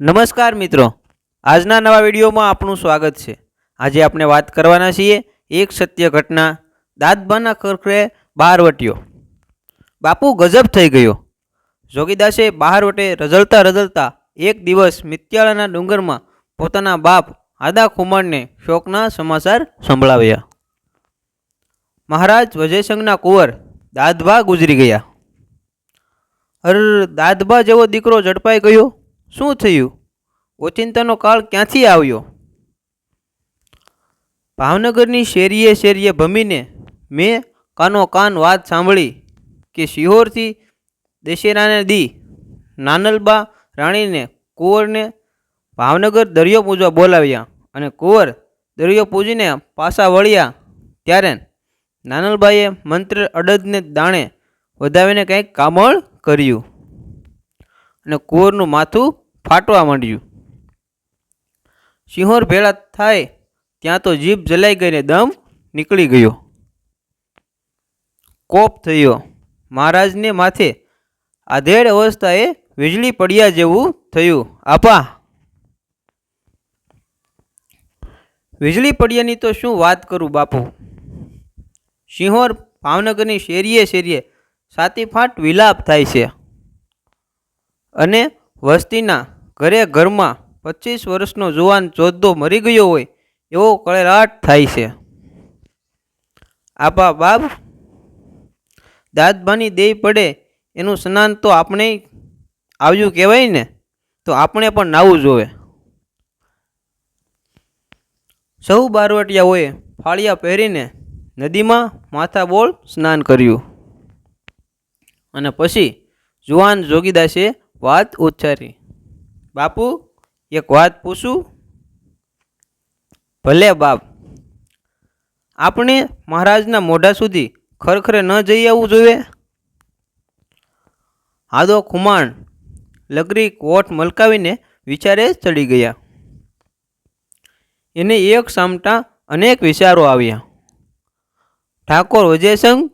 નમસ્કાર મિત્રો. આજના નવા વિડીયોમાં આપનું સ્વાગત છે. આજે આપણે વાત કરવાના છીએ એક સત્ય ઘટના દાદબાના ખરખરે બહારવટ્યો બાપુ ગજબ થઈ ગયો. જોગીદાસે બહાર વટે રઝળતા રઝળતા એક દિવસ મિત્યાળાના ડુંગરમાં પોતાના બાપ આદા ખુમાણને શોકના સમાચાર સંભળાવ્યા. મહારાજ વજયસંઘના કુંવર દાદભા ગુજરી ગયા. અર દાદભા જેવો દીકરો ઝડપાઈ ગયો. શું થયું? ઓચિંતાનો કાળ ક્યાંથી આવ્યો? ભાવનગરની શેરીએ શેરીએ ભમીને મેં કાનો કાન વાત સાંભળી કે શિહોરથી દશેરાને દી. નાનલબા રાણીને કુંવરને ભાવનગર દરિયો પૂજવા બોલાવ્યા અને કુંવર દરિયો પૂજીને પાછા વળ્યા. ત્યારે નાનલબાઈએ મંત્ર અડદને દાણે વધાવીને કંઈક કામળ કર્યું અને કુંવરનું માથું ફાટવા માંડ્યું. સિંહોર ભેળા થાય ત્યાં તો જીભ જલાઈ ગઈને દમ નીકળી ગયો. કોપ થયો. મહારાજને માથે આધેડ અવસ્થાએ વીજળી પડ્યા જેવું થયું. આપા! વીજળી પડ્યાની તો શું વાત કરું બાપુ? સિંહોર ભાવનગરની શેરીએ શેરીએ સાતી ફાટ વિલાપ થાય છે. અને વસ્તીના ઘરે ઘરમાં પચીસ વર્ષનો જુવાન ચોદ્દો મરી ગયો હોય એવો કળેરાટ થાય છે. આપા બાપ દાદબાની દેય પડે એનું સ્નાન તો આપણે આવ્યું કહેવાય ને, તો આપણે પણ નાવું જોવે. સૌ બારવટિયાઓએ ફાળિયા પહેરીને નદીમાં માથા બોલ સ્નાન કર્યું. અને પછી જુવાન જોગીદાસે વાત ઉચ્ચારી બાપુ, એક વાત પૂછું? ભલે બાપ, આપણે મહારાજના મોઢા સુધી ખરખરે ન જઈ આવવું જોઈએ? આદો ખુમાણ લગરી કોટ મલકાવીને વિચારે ચડી ગયા. એને એક સામટા અનેક વિચારો આવ્યા. ઠાકોર વિજયસંઘ,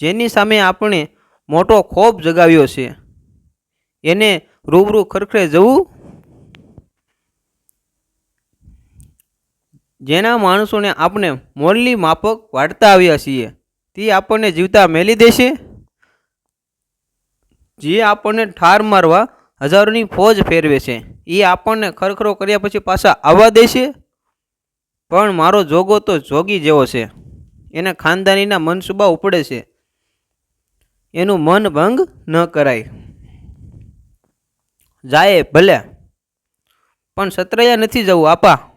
જેની સામે આપણે મોટો ખોફ જગાવ્યો છે. એને રૂબરૂ ખરખરે જવું? જેના માણસોને આપણે મોલની માફક વાળતા આવ્યા છીએ, તે આપણને જીવતા મેલી દેશે? જે આપણને ઠાર મારવા હજારોની ફોજ ફેરવે છે એ આપણને ખરખરો કર્યા પછી પાછા આવવા દેશે? પણ મારો જોગો તો જોગી જેવો છે. એને ખાનદાનીના મનસુબા ઉપડે છે. એનું મન ભંગ ન કરાય. જાય ભલે. પણ સત્રયા નથી જવું, આપા.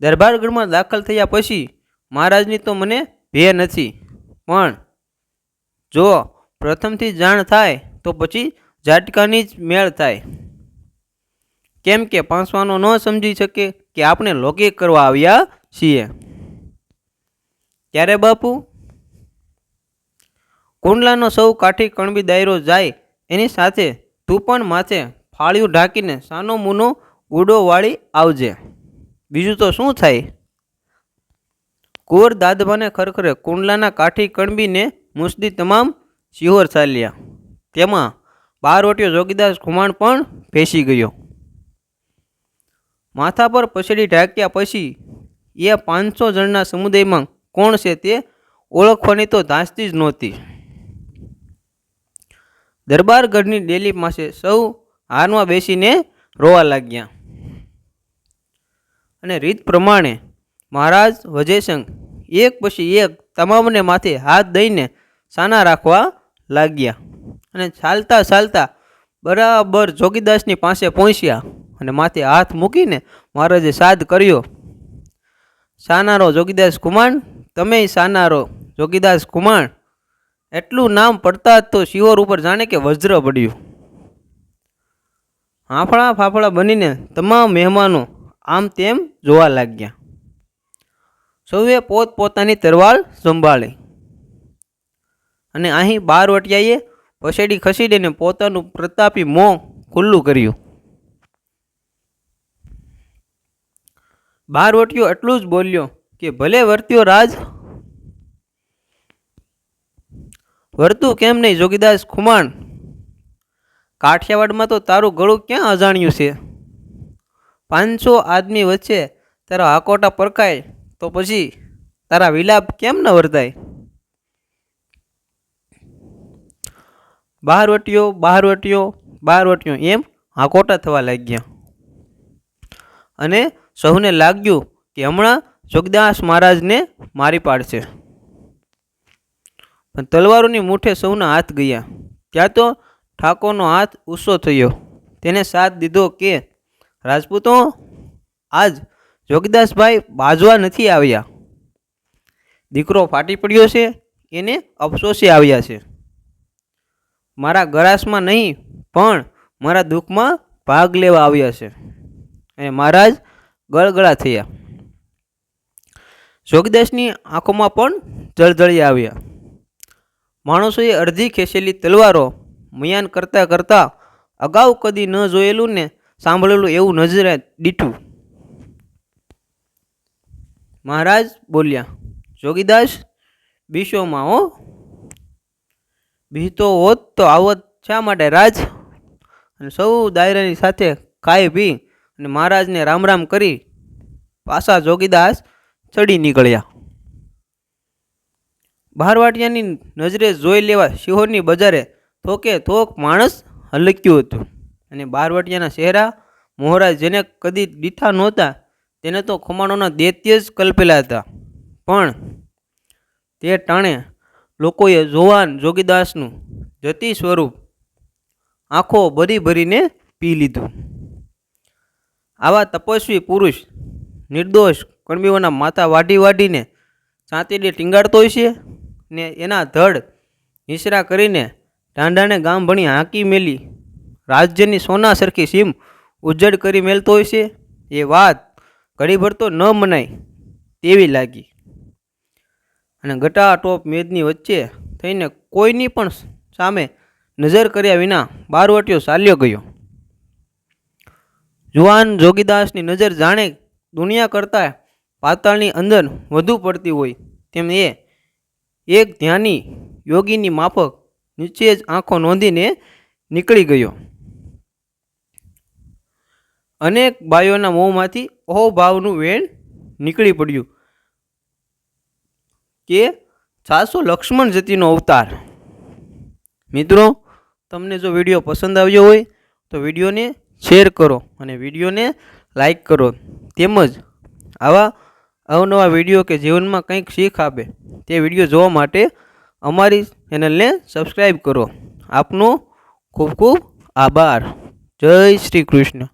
દરબારગઢમાં દાખલ થયા પછી મહારાજની તો મને ભે નથી. પણ જો પ્રથમથી જાણ થાય, તો પછી ઝાટકાની જ મેળ થાય. કેમ કે પાંસવાનો ન સમજી શકે કે આપણે લોકિક કરવા આવ્યા છીએ. ત્યારે બાપુ? કુંડલાનો સૌ કાઠી કણબી દાયરો જાય એની સાથે તું પણ માથે ફાળિયું ઢાંકીને સાનો મૂનો ઉડો વાળી આવજે. બીજું તો શું થાય? કુંવર દાદભાને ખરખરે કુંડલાના કાઠી કણબીને મુસદી તમામ સિહોર ચાલ્યા. તેમાં બાર બારવટીયો જોગીદાસ ખુમાણ પણ ભેસી ગયો. માથા પર પછડી ઢાંક્યા પછી એ પાંચસો જણના સમુદાયમાં કોણ છે તે ઓળખવાની તો ધાસતી જ નહોતી. દરબારગઢની ડેલી પાસે સૌ હારમાં બેસીને રોવા લાગ્યા. અને રીત પ્રમાણે મહારાજ વજયસંઘ એક પછી એક તમામને માથે હાથ દઈને સાના રાખવા લાગ્યા અને ચાલતા ચાલતા બરાબર જોગીદાસની પાસે પહોંચ્યા અને માથે હાથ મૂકીને મહારાજે સાદ કર્યો, સાનારો જોગીદાસ કુમાર, તમે સાનારો જોગીદાસ કુમાર એટલું નામ પડતા જ તો શિહોર ઉપર જાણે કે વજ્ર પડ્યું. હાફળા ફાફળા બનીને તમામ મહેમાનો આમ તેમ જોવા લાગ્યા. સૌએ પોત પોતાની તરવાલ સંભાળી. અને અહીં બારવટિયાએ પછેડી ખસીડીને પોતાનું પ્રતાપી મોં ખુલ્લું કર્યું. બારવટીયો એટલું જ બોલ્યો કે ભલે વર્ત્યો રાજ વર્તું કેમ નહીં? જોગીદાસ ખુમાણ. કાઠિયાવાડમાં તો તારું ગળું ક્યાં અજાણ્યું છે? પાંચસો આદમી વચ્ચે તારા હાકોટા પરખાય તો પછી તારા વિલાપ કેમ ન વર્તાય? બહારવટીઓ બહારવટીઓ બહારવટીઓ એમ હાકોટા થવા લાગ્યા. અને સૌને લાગ્યું કે હમણાં જોગદાસ મહારાજને મારી પાડશે. પણ તલવારોની મુઠે સૌના હાથ ગયા. ત્યાં તો ઠાકોરનો હાથ ઊંચો થયો. તેને સાથ દીધો કે, રાજપૂતો, આજ જોગીદાસભાઈ બાજવા નથી આવ્યા. દીકરો ફાટી પડ્યો છે, એને અફસોસે આવ્યા છે. મારા ગરાસમાં નહીં, પણ મારા દુઃખમાં ભાગ લેવા આવ્યા છે. અને મહારાજ ગળગળા થયા. જોગદાસની આંખોમાં પણ જળજળી આવ્યા માણસોએ અડધી ખેંચેલી તલવારો મયાન કરતાં કરતાં અગાઉ કદી ન જોયેલું ને સાંભળેલું એવું નજરે દીઠું. મહારાજ બોલ્યા, જોગીદાસ, બીશોમાં હો. બીતો હોત તો આવત શા માટે રાજ? અને સૌ દાયરાની સાથે ખાઈ પી અને મહારાજને રામ રામ કરી પાછા જોગીદાસ ચડી નીકળ્યા. બહારવાટિયાની નજરે જોઈ લેવા શિહોરની બજારે થોકે થોક માણસ હલક્યું હતું. અને બહારવાટિયાના ચહેરા મોહરા જેને કદી દીઠા નહોતા, તેને તો ખમાણોના દૈત્ય જ કલ્પેલા હતા. પણ તે ટાણે લોકોએ જોવાન જોગીદાસનું જતી સ્વરૂપ આંખો ભરી ભરીને પી લીધું. આવા તપસ્વી પુરુષ નિર્દોષ કણબીઓના માથા વાઢી વાઢીને ચાંતીને ટીંગાડતો હોય છે ને એના ધડ નિસરા કરીને ઢાંઢાને ગામ ભણી હાંકી મેલી. રાજ્યની સોના સરખી સીમ ઉજ્જડ કરી મેલતો હોય છે. એ વાત ઘડીભર તો ન મનાય તેવી લાગી. અને ગટા, ટોપ, મેદની વચ્ચે થઈને કોઈની પણ સામે નજર કર્યા વિના બારવટીયો ચાલ્યો ગયો. જુવાન જોગીદાસની નજર જાણે દુનિયા કરતાં પાતાળની અંદર વધુ પડતી હોય તેમ એ એક ધ્યાની યોગીની માફક નીચે જ આંખો નોંધીને નીકળી ગયો. અનેક બાયોના મોંમાંથી અહોભાવનું વેણ નીકળી પડ્યું કે સાસો લક્ષ્મણ જતીનો અવતાર. મિત્રો, તમને જો વીડિયો પસંદ આવ્યો હોય તો વિડીયોને શેર કરો અને વિડીયોને લાઈક કરો. તેમજ આવા અવનવા વીડિયો કે જીવનમાં કંઈક શીખ આપે, તે વીડિયો જોવા માટે અમારી ચેનલને સબસ્ક્રાઈબ કરો. આપનો ખૂબ ખૂબ આભાર. જય શ્રી કૃષ્ણ.